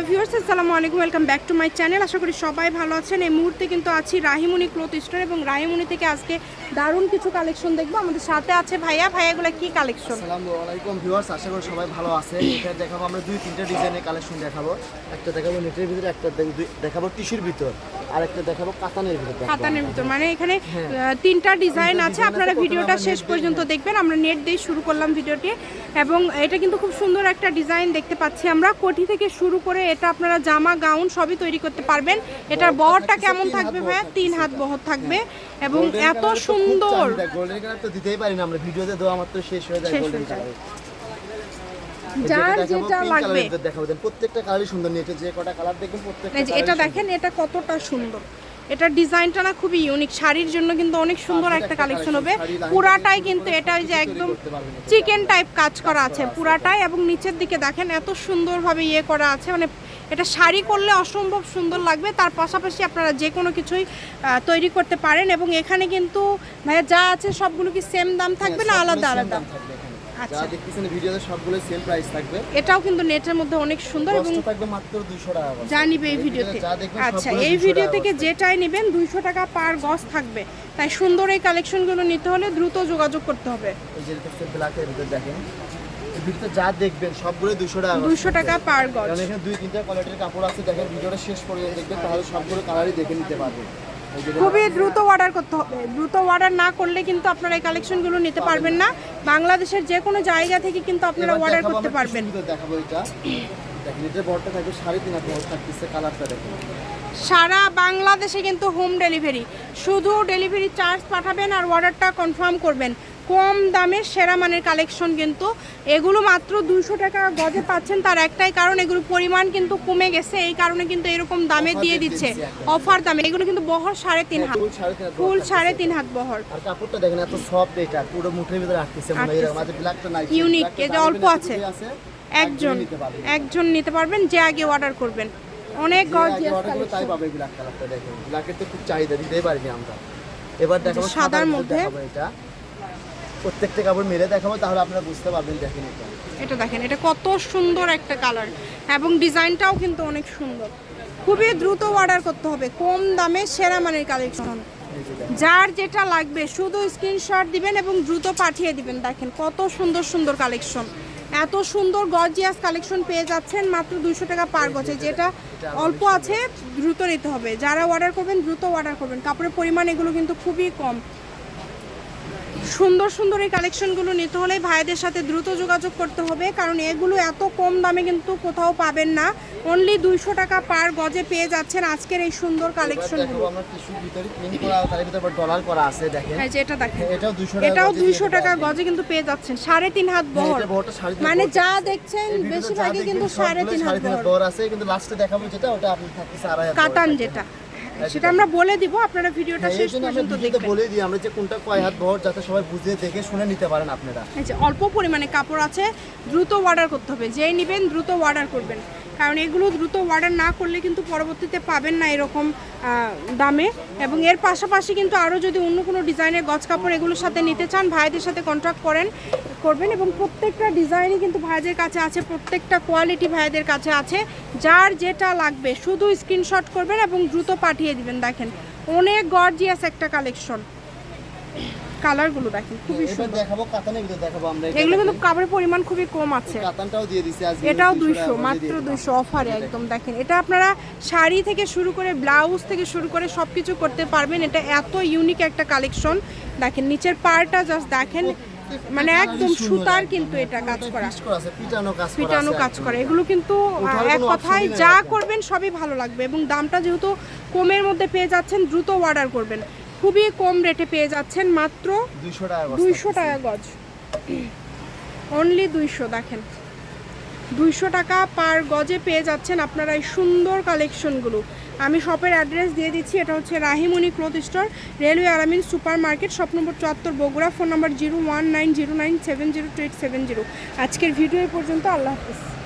Hello viewers আসসালামু আলাইকুম welcome back to my channel আশা করি সবাই ভালো আছেন। এই মুহূর্তে কিন্তু আছি রাহিমুনি ক্লথ স্টোর এবং রাহিমুনি থেকে আজকে দারুণ কিছু কালেকশন দেখব। আমাদের সাথে আছে ভাইয়া। ভাইয়াগুলো কি কালেকশন আসসালামু আলাইকুম ভিউয়ার্স আশা করি সবাই ভালো আছে। এটা দেখাবো আমরা দুই তিনটা ডিজাইনের কালেকশন দেখাবো। একটা দেখাবো নেটের ভিতরে একটা দেখাবো টিস্যুর ভিতর। আর একটা দেখাবো কাতানের ভিতর কাতানের ভিতর। মানে এখানে হ্যাঁ। তিনটা ডিজাইন আছে। আপনারা ভিডিওটা শেষ পর্যন্ত দেখবেন। আমরা নেট দিয়ে শুরু করলাম ভিডিওটি। এবং এটা কিন্তু খুব সুন্দর একটা ডিজাইন দেখতে পাচ্ছি আমরা। কোটি থেকে শুরু করে এটা আপনারা জামা গাউন সবই তৈরি করতে পারবেন। এটার বহরটা কেমন থাকবে ভাইয়া? তিন হাত বহর থাকবে এবং এত সুন্দর। চাহিদা, golden তো দিতেই পারি না আমরা। ভিডিওতে দেওয়া মাত্র শেষ হয়ে যায় গোল্ডেন কালার যার যেটা লাগবে। প্রত্যেকটা কালারই সুন্দর নেটে যে কটা কালার দেখবেন প্রত্যেকটা এটা দেখেন এটা কতটা সুন্দর। এটা ডিজাইনটা না খুবই ইউনিক শাড়ির জন্য কিন্তু অনেক সুন্দর একটা কালেকশন হবে। পুরাটাই কিন্তু এটা ওই যে একদম। চিকেন টাইপ কাজ করা আছে। পুরাটাই এবং নিচের দিকে দেখেন এত সুন্দরভাবে ইয়ে করা আছে। মানে এটা শাড়ি করলে অসম্ভব সুন্দর লাগবে। তার পাশাপাশি আপনারা যে কোনো কিছুই তৈরি করতে পারেন এবং এখানে কিন্তু ভাইয়া যা আছে সবগুলো কি সেম দাম থাকবে না হ্যাঁ, আলাদা আলাদা? দাম থাকবে এখানে। আচ্ছা। দেখতেছেন ভিডিওতে সবগুলো সেম প্রাইস থাকবে। এটাও কিন্তু নেটের মধ্যে অনেক সুন্দর এবং থাকবে মাত্র 200 টাকা যা নিবে এই এই ভিডিওতে দেখবেন আচ্ছা এই ভিডিও থেকে যেটাই নেবেন টাকা পার গজ থাকবে। তাই সুন্দর এই কালেকশনগুলো নিতে হলে দ্রুত যোগাযোগ করতে হবে। এই যে দেখতে ব্ল্যাকের ভিতর দেখেন। এই ভিডিওতে যা দেখবেন সবগুলো 200 টাকা থাকবে। টাকা পার গজ। কারণ এখানে দুই তিনটা কোয়ালিটির কাপড় আছে দেখেন ভিডিওটা শেষ পর্যন্ত দেখবেন তাহলে সবগুলো কালারই দেখে নিতে পারবেন। খুবই দ্রুত অর্ডার করতে হবে। দ্রুত অর্ডার না করলে কিন্তু আপনারা এই কালেকশনগুলো নিতে পারবেন না। বাংলাদেশের যে কোনো জায়গা থেকে কিন্তু আপনারা অর্ডার করতে পারবেন। দেখাবো এটা। দেখেন বড়টা থাকবে সাড়ে তিন থাকতেছে কালারটা দেখেন। সারা বাংলাদেশে কিন্তু হোম ডেলিভারি শুধু ডেলিভারি চার্জ পাঠাবেন আর অর্ডারটা কনফার্ম করবেন। কম দামে সেরা মানের কালেকশন কিন্তু এগুলো মাত্র দুইশো টাকা গজে পাচ্ছেন তার একটাই কারণ এগুলো পরিমাণ কিন্তু কমে গেছে। এই কারণে কিন্তু এরকম দামে দিয়ে দিচ্ছে। অফার দামে। এগুলো কিন্তু বহর সাড়ে তিন হাত। ফুল সাড়ে তিন হাত বড় ফুল। সাড়ে তিন হাত বহর। আর কাপড়টা দেখেন এত সফট এটা। পুরো মুঠের ভিতরে আটকেছে মনে হয়। ব্ল্যাকটা নাই। Blackটা যে অল্প আছে। একজন একজন নিতে পারবেন যে আগে অর্ডার করবেন। অনেক গর্জিয়াস তাই পাবে ব্ল্যাক কালারটা দেখেন। ব্ল্যাকের তো খুব চাহিদা দিতেই পারিনি আমরা। এবার দেখাবো সাদার মধ্যে। এটা। প্রত্যেকটা কাপড় মেরে দেখাবো, তাহলে আপনারা বুঝতে পারবেন দেখেন এটা দেখেন, এটা কত সুন্দর একটা কালার এবং ডিজাইনটাও কিন্তু অনেক সুন্দর। খুবই দ্রুত অর্ডার করতে হবে, কম দামে সেরা মানের কালেকশন। যার যেটা লাগবে, শুধু স্ক্রিনশট দিবেন এবং দ্রুত পাঠিয়ে দিবেন। দেখেন, কত সুন্দর সুন্দর কালেকশন এত সুন্দর গর্জিয়াস কালেকশন পেয়ে যাচ্ছেন মাত্র দুইশো টাকা পার গছে যেটা অল্প আছে, দ্রুত নিতে হবে। যারা অর্ডার করবেন, দ্রুত অর্ডার করবেন। কাপড়ের পরিমাণ এগুলো কিন্তু খুবই কম। সুন্দর সুন্দর এই কালেকশনগুলো নিতে হলে ভাইদের সাথে দ্রুত যোগাযোগ করতে হবে কারণ এগুলো এত কম দামে কিন্তু কোথাও পাবেন না। অনলি দুইশো টাকা পার গজে পেয়ে যাচ্ছেন আজকের এই সুন্দর কালেকশনগুলো এটাও 200 টাকা এটাও গজে দিয়ে দুইশো টাকা গজে কিন্তু পেয়ে যাচ্ছেন সাড়ে তিন হাত হ্যাঁ, বহর। মানে যা দেখছেন বেশিরভাগই কিন্তু সাড়ে তিন হাত বহর। আছে কিন্তু লাস্টে দেখাবো যেটা ওটা আপনি কাতান যেটা। সেটা আমরা বলে দিব আপনারা ভিডিওটা হ্যাঁ, শেষ পর্যন্ত দেখবেন। বলে দিই আমরা যে কোনটা কয় হাত ভর যাতে সবাই বুঝে দেখে শুনে নিতে পারেন আপনারা। এই যে অল্প পরিমাণে কাপড় আছে দ্রুত অর্ডার করতে হবে। যেই নেবেন দ্রুত অর্ডার করবেন। কারণ এগুলো দ্রুত অর্ডার না করলে কিন্তু পরবর্তীতে পাবেন না এরকম দামে। এবং এর পাশাপাশি কিন্তু আরও যদি অন্য কোনো ডিজাইনের গজ কাপড় এগুলোর সাথে নিতে চান, ভাইদের সাথে কন্ট্যাক্ট করেন, করবেন এবং প্রত্যেকটা ডিজাইনই কিন্তু ভাইদের কাছে আছে, প্রত্যেকটা কোয়ালিটি ভাইদের কাছে আছে। যার যেটা লাগবে, শুধু স্ক্রিনশট করবেন এবং দ্রুত পাঠিয়ে দিবেন। দেখেন, অনেক গর্জিয়াস একটা কালেকশন কালারগুলো দেখেন খুবই সুন্দর। দেখাবো কাতানের ভিতরে দেখাবো আমরা এগুলো কিন্তু। কাপড়ের পরিমাণ খুবই কম আছে। কাতানটাও দিয়ে দিছি আজকে এটাও 200 দুইশো মাত্র দিয়ে দিলাম। দুইশো অফারে একদম দেখেন। এটা আপনারা শাড়ি থেকে শুরু করে ব্লাউজ থেকে শুরু করে সব কিছু করতে পারবেন। এটা এত ইউনিক একটা কালেকশন দেখেন নিচের পাড়টা জাস্ট দেখেন মানে একদম সুতার কিন্তু এটা কাজ করা। পিটানো কাজ করা পিটানো কাজ একদম। করে। এগুলো কিন্তু এক কথায় যা করবেন সবই ভালো লাগবে। এবং দামটা যেহেতু কমের মধ্যে পেয়ে যাচ্ছেন দ্রুত অর্ডার করবেন। খুবই কম রেটে পেয়ে যাচ্ছেন মাত্র 200 টাকা দুইশো টাকা গজ। অনলি দুইশো দেখেন। দুইশো টাকা পার গজে পেয়ে যাচ্ছেন আপনারা এই সুন্দর কালেকশনগুলো আমি শপের অ্যাড্রেস দিয়ে দিচ্ছি এটা হচ্ছে Rahimoni cloth store railway Aramin super market shop number চুয়াত্তর Bogura phone number zero one nine zero nine seven zero two eight seven zero আজকের ভিডিও পর্যন্ত আল্লাহ হাফিজ।